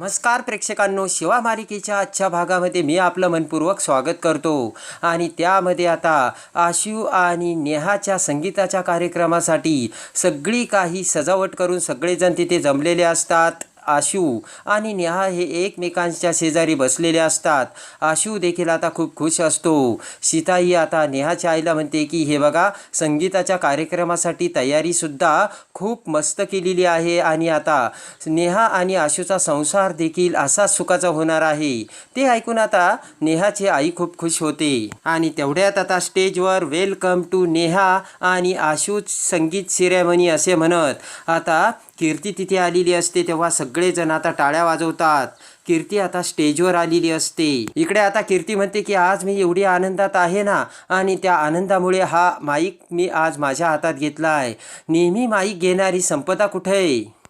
नमस्कार प्रेक्षकांनो शिवा मालिकेच्या आजच्या भागामध्ये मी आपलं मनपूर्वक स्वागत करतो. आणि त्यामध्ये आता आशू आणि नेहाच्या संगीताच्या कार्यक्रमासाठी सगळी काही सजावट करून सगळेजण तिथे जमलेले असतात. आशू आणि नेहा हे एकमेकांच्या शेजारी बसलेले असतात. आशू देखील आता खूप खुश असतो. सीताई आता नेहाच्या आईला म्हणते की हे बघा संगीताच्या कार्यक्रमासाठी तयारीसुद्धा खूप मस्त केलेली आहे आणि आता नेहा आणि आशूचा संसार देखील असाच सुखाचा होणार आहे. ते ऐकून आता नेहाची आई खूप खुश होते. आणि तेवढ्यात आता स्टेजवर वेलकम टू नेहा आणि आशू संगीत सिरेमनी असे म्हणत आता कीर्ती तिथे आलेली असते तेव्हा सगळेजण आता टाळ्या वाजवतात. कीर्ती आता स्टेजवर आलेली असते. इकडे आता कीर्ती म्हणते की आज मी एवढी आनंदात आहे ना आणि त्या आनंदामुळे हा माईक मी आज माझ्या हातात घेतला आहे नेहमी माईक घेणारी संपदा कुठे आहे?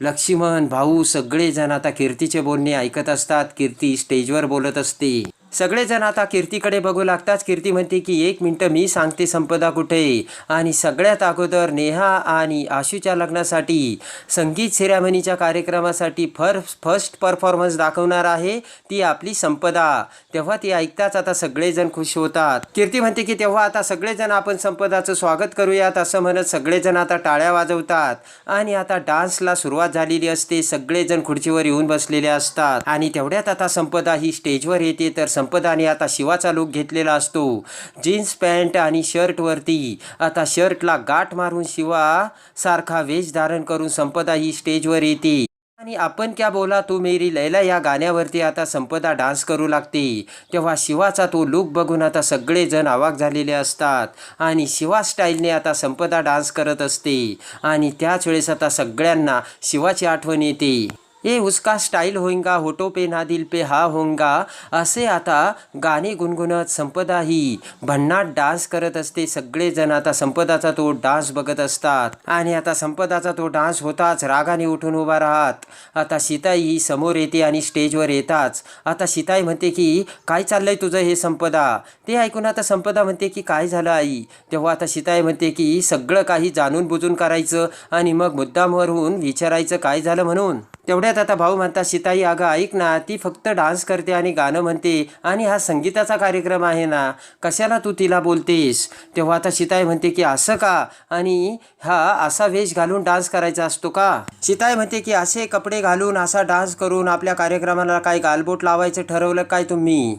लक्ष्मण भाऊ सगळेजण आता कीर्तीचे बोलणे ऐकत असतात. कीर्ती स्टेजवर बोलत असते. सगळेजण आता कीर्तीकडे बघू लागताच. कीर्ती म्हणते की एक मिनटं मी सांगते संपदा कुठे? आणि सगळ्यात अगोदर नेहा आणि आशूच्या लग्नासाठी संगीत सेरेमनीच्या कार्यक्रमासाठी फर फर्स्ट परफॉर्मन्स दाखवणार आहे ती आपली संपदा. तेव्हा ती ऐकताच आता सगळेजण खुश होतात. कीर्ती म्हणते की तेव्हा आता सगळेजण आपण संपदाचं स्वागत करूयात असं म्हणत सगळेजण आता टाळ्या वाजवतात. आणि आता डान्सला सुरुवात झालेली असते. सगळेजण खुर्चीवर येऊन बसलेले असतात. आणि तेवढ्यात आता संपदा ही स्टेजवर येते. तर संपदाने आता शिवाचा लूक घेतलेला असतो. जीन्स पॅन्ट आणि शर्टवरती आता शर्टला गाठ मारून शिवा सारखा वेश धारण करून संपदा ही स्टेजवर येते. आणि आपण क्या बोला तू मेरी लैला या गाण्यावरती आता संपदा डान्स करू लागते. तेव्हा शिवाचा तो लुक बघून आता सगळेजण आवाक झालेले असतात. आणि शिवा स्टाईलने आता संपदा डान्स करत असते. आणि त्याच वेळेस आता सगळ्यांना शिवाची आठवण येते. ये उसका स्टाईल होईंगा होटो पे ना दिल पे हा होंगा असे आता गाणे गुणगुणत संपदा ही। भन्नाट डान्स करत असते सगळेजण. आता संपदाचा तो डान्स बघत असतात. आणि आता संपदाचा तो डान्स होताच रागाने उठून उभा राहत. आता सीताई ही समोर येते आणि स्टेजवर येताच. आता सीताई म्हणते की काय चाललंय तुझं हे संपदा? ते ऐकून आता संपदा म्हणते की काय झालं आई? तेव्हा आता सीताई म्हणते की सगळं काही जाणून बुजून करायचं आणि मग मुद्दामवरून विचारायचं काय झालं म्हणून? तेवढ्यात आता भाऊ म्हणतात सीताई अगं ऐक ना ती फक्त डान्स करते आणि गाणं म्हणते आणि हा संगीताचा कार्यक्रम आहे ना कशाला तू तिला बोलतेस? तेव्हा आता सीताई म्हणते की असं का? आणि हा असा वेश घालून डान्स करायचा असतो का? सीताई म्हणते की असे कपडे घालून असा डान्स करून आपल्या कार्यक्रमाला काय गालबोट लावायचं ठरवलं काय तुम्ही?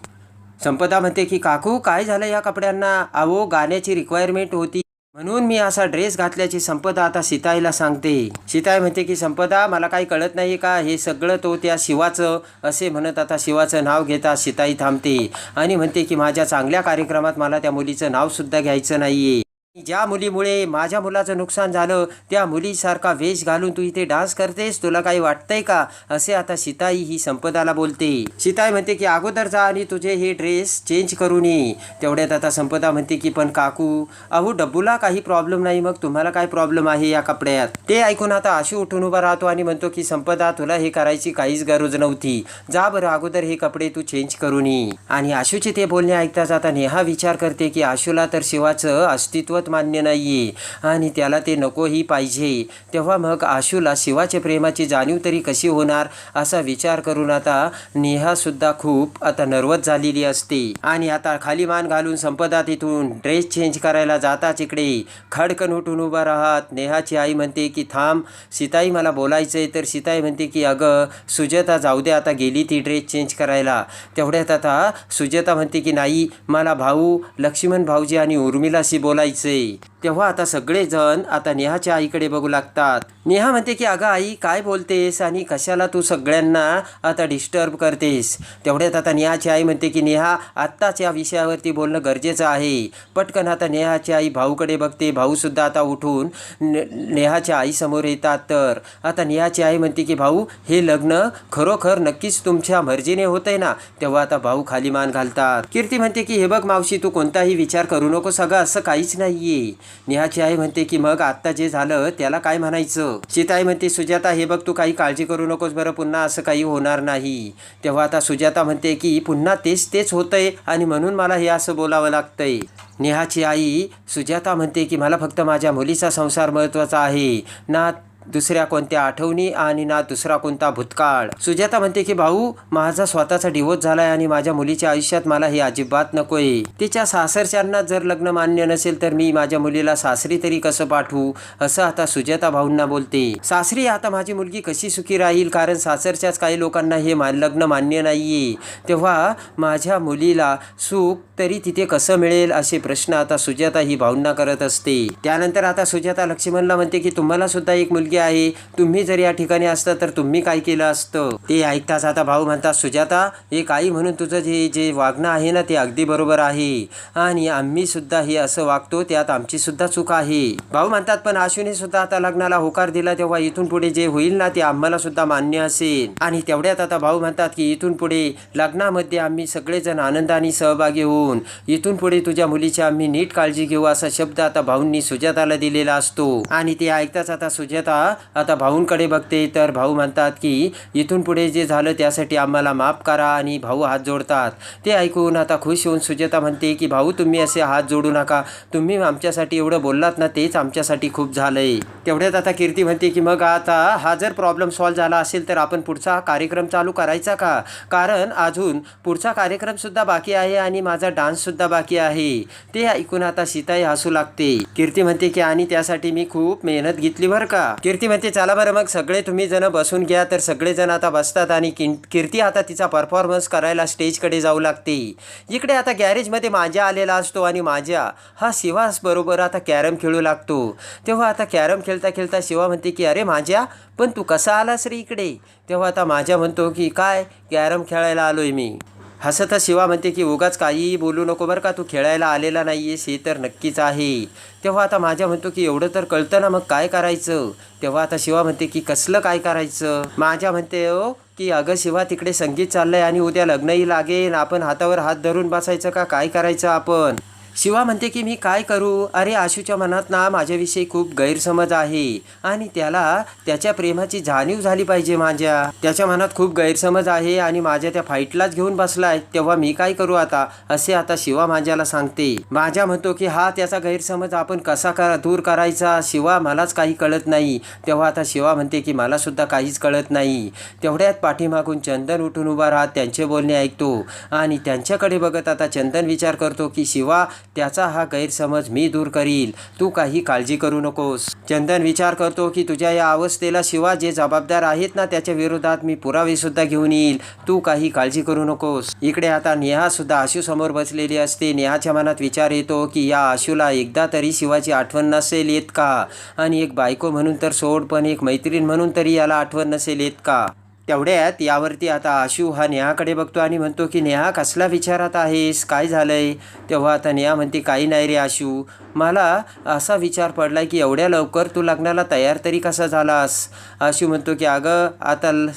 संपदा म्हणते की काकू काय झालं या कपड्यांना? अहो गाण्याची रिक्वायरमेंट होती. म्हणून मी असा ड्रेस घातल्याची संपदा आता सीताईला सांगते. सीताई म्हणते की संपदा मला काही कळत नाही का? हे सगळं तो त्या शिवाचं असे म्हणत आता शिवाचं नाव घेता सीताई थांबते. आणि म्हणते की माझ्या चांगल्या कार्यक्रमात मला त्या मुलीचं नावसुद्धा घ्यायचं नाहीये. ज्या मुलीमुळे माझ्या मुलाचं नुकसान झालं त्या मुलीसारखा वेश घालून तू इथे डान्स करतेस तुला काही वाटतंय का? असे आता सीताई ही संपदाला बोलते. सीताई म्हणते की अगोदर जा आणि तुझे हे ड्रेस चेंज करून ये. तेवढ्यात आता संपदा म्हणते की पण काकू अहो डब्बूला काही प्रॉब्लेम नाही मग तुम्हाला काय प्रॉब्लेम आहे या कपड्यात? ते ऐकून आता आशू उठून उभा राहतो आणि म्हणतो की संपदा तुला हे करायची काहीच गरज नव्हती. जा बरं अगोदर हे कपडे तू चेंज करून ये. आणि आशूचे ते बोलणे ऐकताच आता नेहा विचार करते की आशूला तर शिवाचं अस्तित्व भागवत मान्य आहे आणि त्याला ते नकोही पाहिजे. तेव्हा मग आशूला शिवाच्या प्रेमाची जाणीव तरी कशी होणार असा विचार करून आता नेहासुद्धा खूप आता नर्वस झालेली असते. आणि आता खाली मान घालून संपदा तिथून ड्रेस चेंज करायला जाताच इकडे. खडकन उठून उभा राहत नेहाची आई म्हणते की थांब सीताई मला बोलायचंय. तर सीताई म्हणते की अगं सुजाता जाऊ दे आता गेली ती ड्रेस चेंज करायला. तेवढ्यात आता सुजाता म्हणते की नाही मला भाऊ लक्ष्मण भाऊजी आणि उर्मिलाशी बोलायचं sei. तेव्हा आता सगळेजण आता नेहाच्या आईकडे बघू लागतात. नेहा म्हणते की अगं आई काय बोलतेस आणि कशाला तू सगळ्यांना आता डिस्टर्ब करतेस? तेवढ्यात आता नेहाची आई म्हणते की नेहा आत्ताच या विषयावरती बोलणं गरजेचं आहे. पटकन आता नेहाची आई भाऊकडे बघते. भाऊसुद्धा आता उठून ने नेहाच्या आईसमोर येतात तर. आता नेहाची आई म्हणते की भाऊ हे लग्न खरोखर नक्कीच तुमच्या मर्जीने होतंय ना? तेव्हा आता भाऊ खाली मान घालतात. कीर्ती म्हणते की हे बघ मावशी तू कोणताही विचार करू नको सगळं असं काहीच नाही आहे नेहाची आई म्हणते की मग आत्ता जे झालं त्याला काय म्हणायचं? सीताई म्हणते सुजाता हे बघ तू काही काळजी करू नकोस बरं पुन्हा असं काही होणार नाही. तेव्हा आता सुजाता म्हणते की पुन्हा तेच तेच होतंय आणि म्हणून मला हे असं बोलावं लागतंय. नेहाची आई सुजाता म्हणते की मला फक्त माझ्या मुलीचा संसार महत्त्वाचा आहे. ना दुसऱ्या कोणत्या आठवणी आणि ना दुसरा कोणता भूतकाळ? सुजाता म्हणते की भाऊ माझा स्वतःचा डिवोर्स झालाय आणि माझ्या मुलीच्या आयुष्यात मला हे अजिबात नकोय. तिच्या सासरच्यांना जर लग्न मान्य नसेल तर मी माझ्या मुलीला सासरी तरी कसं पाठवू? असं आता सुजाता भाऊंना बोलते. सासरी आता माझी मुलगी कशी सुखी राहील? कारण सासरच्याच काही लोकांना हे लग्न मान्य नाहीये. तेव्हा माझ्या मुलीला सुख तरी तिथे कसं मिळेल? असे प्रश्न आता सुजाता ही भाऊंना करत असते. त्यानंतर आता सुजाता लक्ष्मणला म्हणते की तुम्हाला सुद्धा एक मुलगी आहे. तुम्ही जर या ठिकाणी असता तर तुम्ही काय केलं असतं? ते ऐकताच आता भाऊ म्हणतात सुजाता एक आई म्हणून तुझं जे जे वागणं आहे ना ते अगदी बरोबर आहे. आणि आम्ही सुद्धा हे असं वागतो त्यात आमची सुद्धा चूक आहे. भाऊ म्हणतात पण आशूने सुद्धा आता लग्नाला होकार दिला तेव्हा इथून पुढे जे होईल ना ते आम्हाला सुद्धा मान्य असेल. आणि तेवढ्यात आता भाऊ म्हणतात की इथून पुढे लग्नामध्ये आम्ही सगळेजण आनंदाने सहभागी होऊन इथून पुढे तुझ्या मुलीची आम्ही नीट काळजी घेऊ असा शब्द आता भाऊंनी सुजाताला दिलेला असतो. आणि ते ऐकताच आता सुजाता आता भाऊंकडे बघते तर भाऊ म्हणतात की इथून पुढे जे झालं त्यासाठी आम्हाला माफ करा आणि भाऊ हात जोडतात. ते ऐकून आता खुश होऊन सुजाता म्हणते की भाऊ तुम्ही असे हात जोडू नका. तुम्ही आमच्यासाठी एवढं बोललात ना तेच आमच्यासाठी खूप झालंय. तेवढ्यात आता कीर्ती म्हणते की मग आता हा जर प्रॉब्लेम सॉल्व्ह झाला असेल तर आपण पुढचा कार्यक्रम चालू करायचा का? कारण अजून पुढचा कार्यक्रम सुद्धा बाकी आहे आणि माझा डान्स सुद्धा बाकी आहे. ते ऐकून आता सीताई हसू लागते. कीर्ती म्हणते की आणि त्यासाठी मी खूप मेहनत घेतली बरं का? कीर्ती म्हणते चला बरं मग सगळे तुम्ही जण बसून घ्या तर सगळेजण आता बसतात आणि किन- कीर्ती आता तिचा परफॉर्मन्स करायला स्टेजकडे जाऊ लागते. इकडे आता गॅरेजमध्ये माझ्या आलेला असतो आणि माझ्या हा शिवास बरोबर आता कॅरम खेळू लागतो. तेव्हा आता कॅरम खेळता खेळता शिवा म्हणते की अरे माझ्या पण तू कसा आलास रे इकडे? तेव्हा आता माझ्या म्हणतो की काय कॅरम खेळायला आलोय मी. हसत शिवा म्हणते की उगाच काहीही बोलू नको बरं का तू खेळायला आलेला नाही आहेस हे तर नक्कीच आहे. तेव्हा आता माझ्या म्हणतो की एवढं तर कळतं ना मग काय करायचं? तेव्हा आता शिवा म्हणते की कसलं काय करायचं? माझ्या म्हणते ओ की अगं शिवा तिकडे संगीत चाललंय आणि उद्या लग्नही लागेल आपण हातावर हात धरून बसायचं का? काय करायचं आपण? शिवा म्हणते की मी काय करू? अरे आशूच्या मनात ना माझ्याविषयी खूप गैरसमज आहे आणि त्याला त्याच्या प्रेमाची जाणीव झाली पाहिजे माझ्या. त्याच्या मनात खूप गैरसमज आहे आणि माझ्या त्या फाईटलाच घेऊन बसलाय. तेव्हा मी काय करू आता? असे आता शिवा माझ्याला सांगते. माझ्या म्हणतो की हा त्याचा गैरसमज आपण कसा करा दूर करायचा? शिवा मलाच काही कळत नाही. तेव्हा आता शिवा म्हणते की मला सुद्धा काहीच कळत नाही. तेवढ्यात पाठीमागून चंदन उठून उभा राहत त्यांचे बोलणे ऐकतो आणि त्यांच्याकडे बघत आता चंदन विचार करतो की शिवा त्याचा हा गैरसमज मी दूर करील. तू काही काळजी करू नकोस. चंदन विचार करतो की तुझ्या या अवस्थेला शिवा जे जबाबदार आहेत ना त्याच्या विरोधात मी पुरावेसुद्धा घेऊन येईल. तू काही काळजी करू नकोस. इकडे आता नेहासुद्धा आशूसमोर समोर बसलेली असते. नेहाच्या मनात विचार येतो की या आशूला एकदा तरी शिवाची आठवण नसेल येत का? आणि एक बायको म्हणून तर सोड पण एक मैत्रीण म्हणून तरी याला आठवण नसेल येत का? तेवढ्यात यावरती आता आशू हा नेहाकडे बघतो आणि म्हणतो की नेहा कसला विचारात आहेस? काय झालं आहे तेव्हा आता नेहा म्हणते काही नाही रे आशू. मला असा विचार पडला की एवढ्या लवकर तू लग्नाला तयार तरी कसा झालास? आशू म्हणतो की अगं आता ल-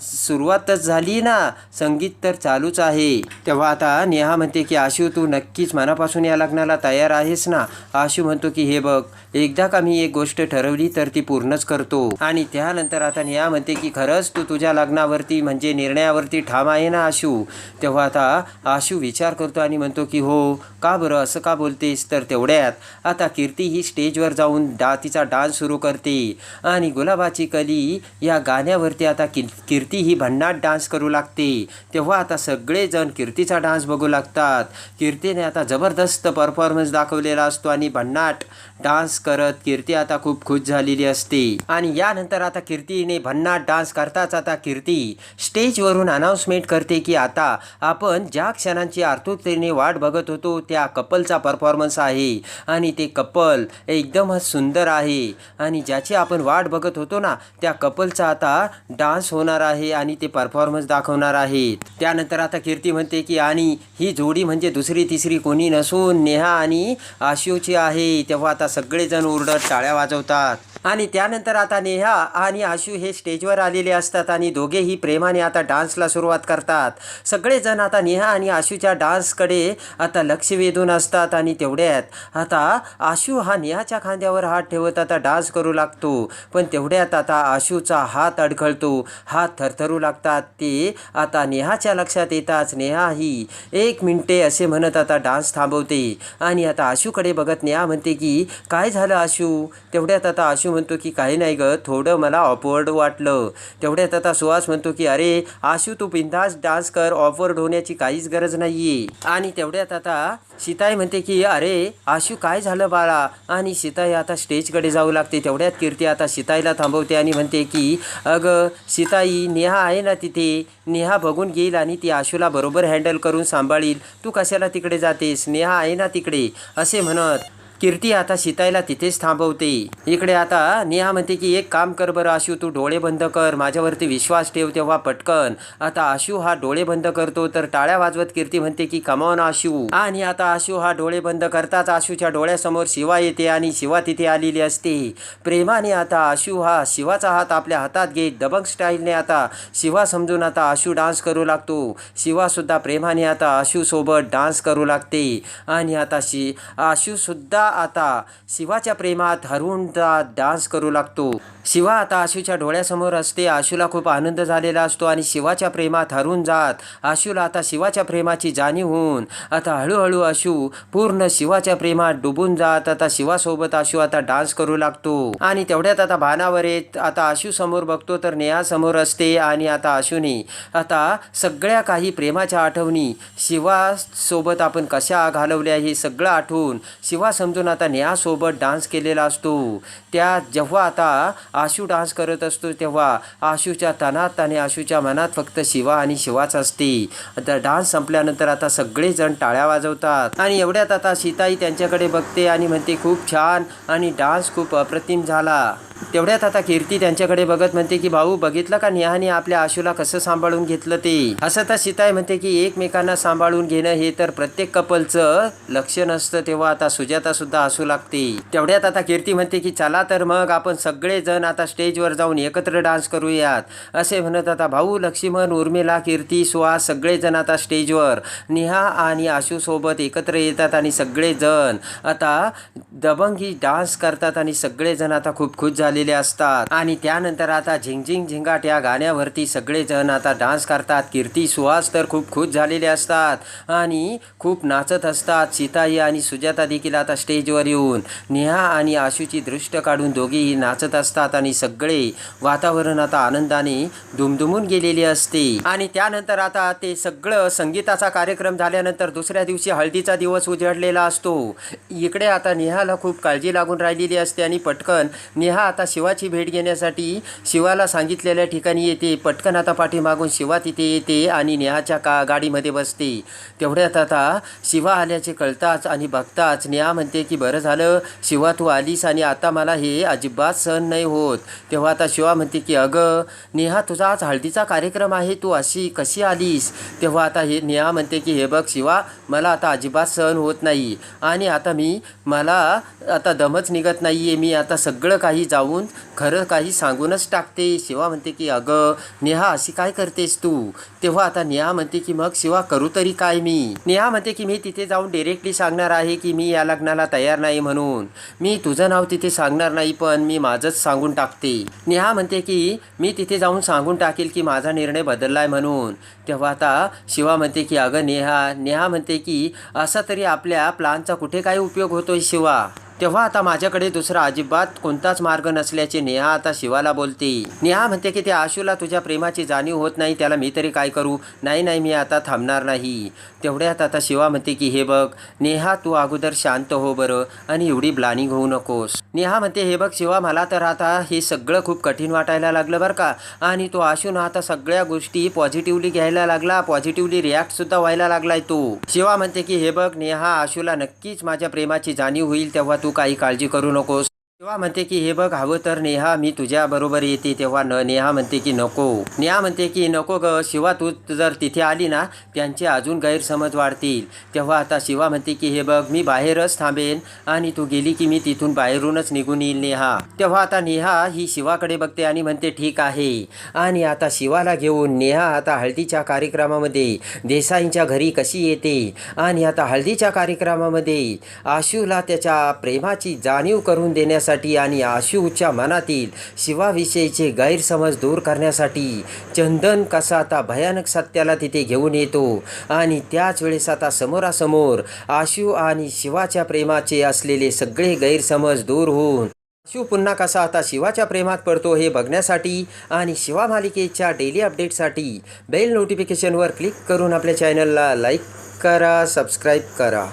सुरुवातच झाली ना. संगीत तर चालूच आहे. तेव्हा आता नेहा म्हणते की आशू तू नक्कीच मनापासून या लग्नाला तयार आहेस ना? आशू म्हणतो की हे बघ एकदा का मी एक गोष्ट ठरवली तर ती पूर्णच करतो. आणि त्यानंतर आता नेहा म्हणते की खरंच तू तुझ्या लग्नावरती म्हणजे निर्णयावरती ठाम आहे ना आशू? तेव्हा आता आशू विचार करतो आणि म्हणतो की हो का बरं असं का बोलतेस? तर तेवढ्यात आता कीर्ती ही स्टेजवर जाऊन डा तिचा डान्स सुरू करते. आणि गुलाबाची कली या गाण्यावरती आता कि कीर्ती ही भन्नाट डान्स करू लागते तेव्हा आता सगळेजण कीर्तीचा डान्स बघू लागतात. कीर्तीने आता जबरदस्त परफॉर्मन्स दाखवलेला असतो आणि भन्नाट डान्स करत कीर्ती आता खूप खुश झालेली असते. आणि यानंतर आता कीर्तीने भन्नाट डान्स करताच आता कीर्ती स्टेजवरून अनाऊन्समेंट करते की आता आपण ज्या क्षणांची आर्तुकतेने वाट बघत होतो त्या कपलचा परफॉर्मन्स आहे. आणि ते कपल एकदमच सुंदर आहे. आणि ज्याची आपण वाट बघत होतो ना त्या कपलचा आता डान्स होणार आहे. आणि ते परफॉर्मन्स दाखवणार आहेत. त्यानंतर आता कीर्ती म्हणते की आणि ही जोडी म्हणजे दुसरी तिसरी कोणी नसून नेहा आणि आशिवची आहे. तेव्हा आता सगळेजण ओरडत टाळ्या वाजवतात. आणि त्यानंतर आता नेहा आणि आशू हे स्टेजवर आलेले असतात आणि दोघेही प्रेमाने आता डान्सला सुरुवात करतात. सगळेजण आता नेहा आणि आशूच्या डान्सकडे आता लक्ष वेधून असतात आणि तेवढ्यात आता आशू हा नेहाच्या खांद्यावर हात ठेवत आता डान्स करू लागतो. पण तेवढ्यात आता आशूचा हात अडखळतो. हात थरथरू लागतात. ते आता नेहाच्या लक्षात येताच नेहा ही एक मिनटे असे म्हणत आता डान्स थांबवते. आणि आता आशूकडे बघत नेहा म्हणते की काय झालं आशू? तेवढ्यात आता आशू म्हणतो की काही नाही ग थोडं मला ऑफवर्ड वाटलं. तेवढ्यात आता सुहास म्हणतो की अरे आशू तू बिंदास डान्स कर ऑफवर्ड होण्याची काहीच गरज नाहीये. आणि तेवढ्यात आता सीताई म्हणते की अरे आशू काय झालं बाळा? आणि सीताई आता स्टेजकडे जाऊ लागते. तेवढ्यात कीर्ती आता सीताईला थांबवते आणि म्हणते की अगं सीताई नेहा आहे ना तिथे. नेहा बघून घेईल आणि ती आशूला बरोबर हँडल करून सांभाळील. तू कशाला तिकडे जातेस? नेहा आहे ना तिकडे. असे म्हणत कीर्ती आता शितायला तिथेच थांबवते. इकडे आता नेहा म्हणते की एक काम कर बरं आशू तू डोळे बंद कर. माझ्यावरती विश्वास ठेव तेव्हा पटकन. आता आशू हा डोळे बंद करतो तर टाळ्या वाजवत कीर्ती म्हणते की कमॉन आशू. आणि आता आशू हा डोळे बंद करताच आशूच्या डोळ्यासमोर शिवा येते आणि शिवा तिथे आलेली असते. प्रेमाने आता आशू हा शिवाचा हात आपल्या हातात घेत दबंग स्टाईलने आता शिवा समजून आता आशू डान्स करू लागतो. शिवासुद्धा प्रेमाने आता आशूसोबत डान्स करू लागते. आणि आता शि आशूसुद्धा आता शिवाच्या प्रेमात हरवून डान्स करू लागतो. शिवा आता आशूच्या डोळ्यासमोर असते. आशूला खूप आनंद झालेला असतो आणि शिवाच्या प्रेमात हरून जात. आशूला आता शिवाच्या प्रेमाची जाणीव होऊन आता हळूहळू आशू पूर्ण शिवाच्या प्रेमात डुबून जात. आता शिवासोबत आशू आता डान्स करू लागतो. आणि तेवढ्यात आता भानावर येत. आता आशू समोर बघतो तर नेहा समोर असते आणि आता आशूने आता सगळ्या काही प्रेमाच्या आठवणी शिवासोबत आपण कशा घालवल्या हे सगळं आठवून शिवा समजून आता नेहासोबत डान्स केलेला असतो. त्या जेव्हा आता आशू डान्स करत असतो तेव्हा आशूच्या तनात आणि आशूच्या मनात फक्त शिवा आणि शिवाच असते. आता डान्स संपल्यानंतर आता सगळेजण टाळ्या वाजवतात. आणि एवढ्यात आता सीताई त्यांच्याकडे बघते आणि म्हणते खूप छान. आणि डान्स खूप अप्रतिम झाला. तेवढ्यात आता कीर्ती त्यांच्याकडे बघत म्हणते की भाऊ बघितलं का नेहाने आपल्या आशूला कसं सांभाळून घेतलं ते? असं तर सीताई म्हणते की एकमेकांना सांभाळून घेणं हे तर प्रत्येक कपलचं लक्ष नसतं तेव्हा आता सुजाता सुद्धा असू लागते. तेवढ्यात आता कीर्ती म्हणते की चला तर मग आपण सगळेजण आता स्टेजवर जाऊन एकत्र डान्स करूयात. असे म्हणत आता भाऊ लक्ष्मण उर्मिला कीर्ती सुहास सगळेजण आता स्टेजवर. नेहा आणि आशू सोबत एकत्र येतात आणि सगळेजण आता दबंगी डान्स करतात आणि सगळेजण आता खूप खुश झाले. आलेले असतात. आणि त्यानंतर आता झिंगझिंग झिंगाट या गाण्यावरती सगळेजण आता डान्स करतात. कीर्ती सुहास तर खूप खुश झालेले असतात. आणि खूप नाचत असतात. सीताई आणि सुजाता देखील आता स्टेजवर येऊन नेहा आणि आशूची दृष्ट काढून दोघेही नाचत असतात आणि सगळे वातावरण आता आनंदाने दुमदुमून गेलेले असते. आणि त्यानंतर आता ते सगळं संगीताचा कार्यक्रम झाल्यानंतर दुसऱ्या दिवशी हळदीचा दिवस उजळलेला असतो. इकडे आता नेहाला खूप काळजी लागून राहिलेली असते आणि पटकन नेहा आता आता शिवाची भेट घेण्यासाठी शिवाला सांगितलेल्या ठिकाणी येते. पटकन आता पाठीमागून शिवा तिथे येते आणि नेहाच्या का गाडीमध्ये बसते. तेवढ्यात आता शिवा आल्याचे कळताच आणि बघताच नेहा म्हणते की बरं झालं शिवा तू आलीस आणि आता मला हे अजिबात सहन नाही होत. तेव्हा आता शिवा म्हणते की अगं नेहा तुझा आज हळदीचा कार्यक्रम आहे. तू अशी कशी आलीस? तेव्हा आता हे नेहा म्हणते की हे बघ शिवा मला आता अजिबात सहन होत नाही. आणि आता मी मला आता दमच निघत नाही आहे मी आता सगळं काही जाऊन खरं काही सांगूनच टाकते. शिवा म्हणते की अगं नेहा अशी काय करतेस तू? तेव्हा आता नेहा म्हणते की मग शिवा करू तरी काय मी? नेहा म्हणते की मी तिथे जाऊन डिरेक्टली सांगणार आहे की मी या लग्नाला तयार नाही म्हणून. मी तुझं नाव तिथे सांगणार नाही पण मी माझंच सांगून टाकते. नेहा म्हणते की मी तिथे जाऊन सांगून टाकेल की माझा निर्णय बदललाय म्हणून. तेव्हा आता शिवा म्हणते की अगं नेहा नेहा म्हणते की असा तरी आपल्या प्लानचा कुठे काय उपयोग होतोय शिवा? तेव्हा आता माझ्याकडे दुसरा अजिबात कोणताच मार्ग नसल्याचे नेहा आता शिवाला बोलते. नेहा म्हणते की त्या आशूला तुझ्या प्रेमाची जाणीव होत नाही त्याला मी तरी काय करू? नाही नाही मी आता थांबणार नाही. तेवढ्यात आता शिवा म्हणते की हे बघ नेहा तू अगोदर शांत हो बरं आणि एवढी ब्लानिंग होऊ नकोस. नेहा म्हणते हे बघ शिवा मला तर आता हे सगळं खूप कठीण वाटायला लागलं बरं का आणि तो आशून आता सगळ्या गोष्टी पॉझिटिव्हली घ्यायला लागला पॉझिटिव्हली रिॲक्ट सुद्धा व्हायला लागलाय तो. शिवा म्हणते की हे बघ नेहा आशूला नक्कीच माझ्या प्रेमाची जाणीव होईल तेव्हा तू तू काही काळजी करू नकोस. तेव्हा म्हणते की हे बघ हवं तर नेहा मी तुझ्या बरोबर येते. तेव्हा न नेहा म्हणते की नको. नेहा म्हणते की नको ग शिवा तू जर तिथे आली ना त्यांचे अजून गैरसमज वाढतील. तेव्हा आता शिवा म्हणते की हे बघ मी बाहेरच थांबेन आणि तू गेली की मी तिथून बाहेरूनच निघून येईल नेहा. तेव्हा आता नेहा ही शिवाकडे बघते आणि म्हणते ठीक आहे. आणि आता शिवाला घेऊन नेहा आता हळदीच्या कार्यक्रमामध्ये देसाईंच्या घरी कशी येते? आणि आता हळदीच्या कार्यक्रमामध्ये आशूला त्याच्या प्रेमाची जाणीव करून देण्यासाठी आणि आशूच्या मनातील शिवाविषयीचे गैरसमज दूर करण्यासाठी चंदन कसा आता भयानक सत्याला तिथे घेऊन येतो आणि त्याच वेळेस आता समोरासमोर आशू आणि शिवाच्या प्रेमाचे असलेले सगळे गैरसमज दूर होऊन शिव पुन्हा कसा आता शिवाच्या प्रेमात पडतो हे बघण्यासाठी आणि शिवा मालिकेच्या डेली अपडेटसाठी बेल नोटिफिकेशनवर क्लिक करून आपल्या चॅनलला लाईक करा सबस्क्राईब करा.